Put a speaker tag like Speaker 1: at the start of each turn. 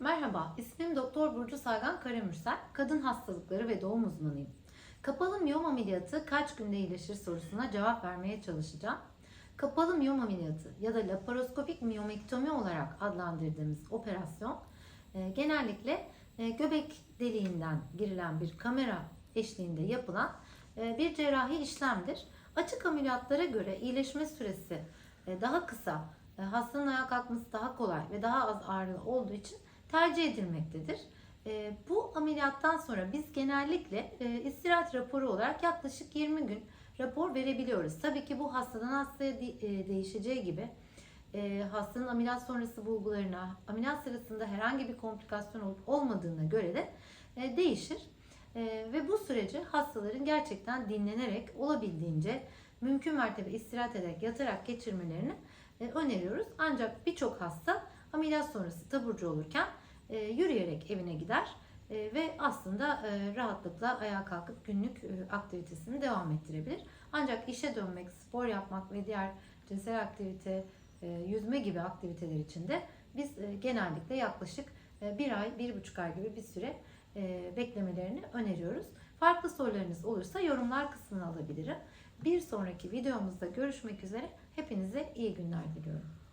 Speaker 1: Merhaba, ismim Doktor Burcu Saygan Karamürsel, kadın hastalıkları ve doğum uzmanıyım. Kapalı miyom ameliyatı kaç günde iyileşir sorusuna cevap vermeye çalışacağım. Kapalı miyom ameliyatı ya da laparoskopik miyomektomi olarak adlandırdığımız operasyon e, genellikle e, göbek deliğinden girilen bir kamera eşliğinde yapılan e, bir cerrahi işlemdir. Açık ameliyatlara göre iyileşme süresi daha kısa, hastanın ayağa kalkması daha kolay ve daha az ağrılı olduğu için tercih edilmektedir. E, Bu ameliyattan sonra biz genellikle e, istirahat raporu olarak yaklaşık 20 gün rapor verebiliyoruz. Tabii ki bu hastadan hastaya e, değişeceği gibi e, hastanın ameliyat sonrası bulgularına, ameliyat sırasında herhangi bir komplikasyon olup olmadığına göre de değişir. Ve bu süreci hastaların gerçekten dinlenerek olabildiğince mümkün mertebe istirahat ederek yatarak geçirmelerini öneriyoruz. Ancak birçok hasta ameliyat sonrası taburcu olurken e, yürüyerek evine gider e, ve aslında e, rahatlıkla ayağa kalkıp günlük e, aktivitesini devam ettirebilir. Ancak işe dönmek, spor yapmak ve diğer cinsel aktivite, e, yüzme gibi aktiviteler için de biz e, genellikle yaklaşık e, bir ay, bir buçuk ay gibi bir süre e, beklemelerini öneriyoruz. Farklı sorularınız olursa yorumlar kısmına alabilirim. Bir sonraki videomuzda görüşmek üzere. Hepinize iyi günler diliyorum.